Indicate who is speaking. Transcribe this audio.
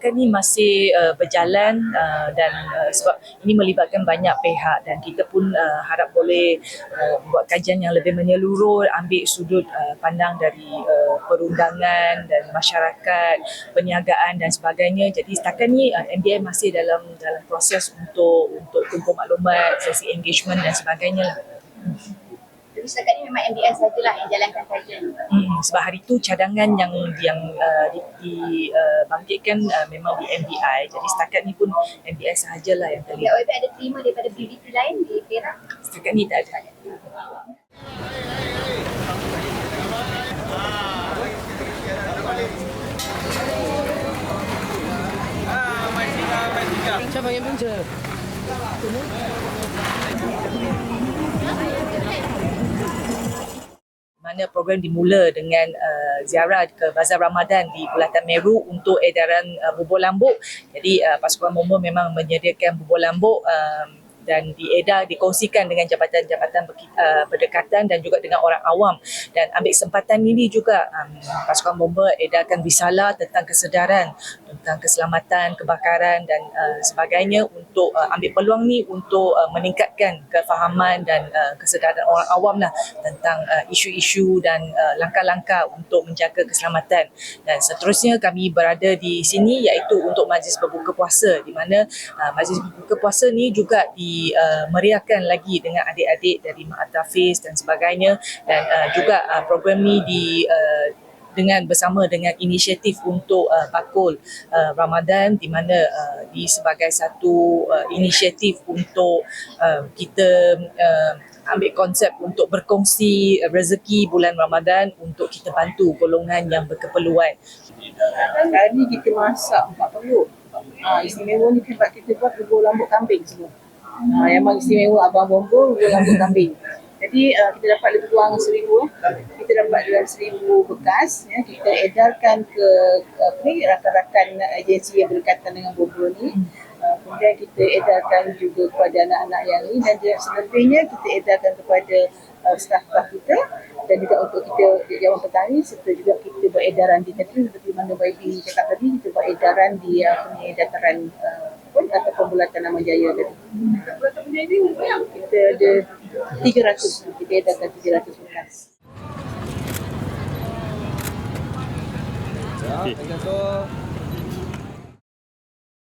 Speaker 1: setakat ni masih uh, berjalan uh, dan uh, sebab ini melibatkan banyak pihak dan kita pun uh, harap boleh uh, buat kajian yang lebih menyeluruh ambil sudut uh, pandang dari uh, perundangan dan masyarakat perniagaan dan sebagainya jadi setakat ni uh, MBI masih dalam dalam proses untuk untuk kumpul maklumat sesi engagement dan sebagainya lah.
Speaker 2: Setakat ni memang MBS sajalah yang jalankan kajian.
Speaker 1: Hmm, sebab hari tu cadangan yang yang uh, dibangkitkan di, uh, uh, memang di MBI. Jadi setakat ni pun MBI sahajalah yang
Speaker 2: Ya,
Speaker 1: terlibat.
Speaker 2: OIB ada terima daripada BDT lain di Perak.
Speaker 1: Setakat ni tak ada. Mana program dimula dengan uh, ziarah ke Bazar Ramadan di Bulatan Meru untuk edaran uh, bubur lambuk. Jadi uh, pasukan Momo memang menyediakan bubur lambuk um, dan diedar dikongsikan dengan jabatan-jabatan uh, berdekatan dan juga dengan orang awam. Dan ambil kesempatan ini juga um, pasukan bomba edarkan risalah tentang kesedaran tentang keselamatan kebakaran dan uh, sebagainya untuk uh, ambil peluang ni untuk uh, meningkatkan kefahaman dan uh, kesedaran orang awam lah tentang uh, isu-isu dan uh, langkah-langkah untuk menjaga keselamatan. Dan seterusnya kami berada di sini iaitu untuk majlis berbuka puasa di mana uh, majlis berbuka puasa ni juga di uh, meriahkan lagi dengan adik-adik dari Mak Tafiz dan sebagainya dan uh, juga uh, program ni di uh, dengan bersama dengan inisiatif untuk uh, bakul uh, Ramadan di mana uh, di sebagai satu uh, inisiatif untuk uh, kita uh, ambil konsep untuk berkongsi uh, rezeki bulan Ramadan untuk kita bantu golongan yang berkeperluan.
Speaker 3: Hari kita masak empat perut. Ha, istimewa ni sebab kita buat bubur lambuk kambing semua. Ha, yang paling istimewa abang bombo bubur lambuk kambing. Jadi uh, kita dapat lebih kurang seribu eh. Kita dapat dalam seribu bekas ya. Kita edarkan ke, apa ni, rakan-rakan agensi yang berdekatan dengan bombo ni. Uh, kemudian kita edarkan juga kepada anak-anak yang ni dan dia- selebihnya kita edarkan kepada uh, staf-staf kita dan juga untuk kita Dewan Petani serta juga kita buat edaran di negeri seperti mana YB cakap tadi kita buat edaran di uh, dataran uh, ataupun bulatan nama jaya tadi. Kita ada 300 kita edarkan 300 bekas.
Speaker 4: Okay.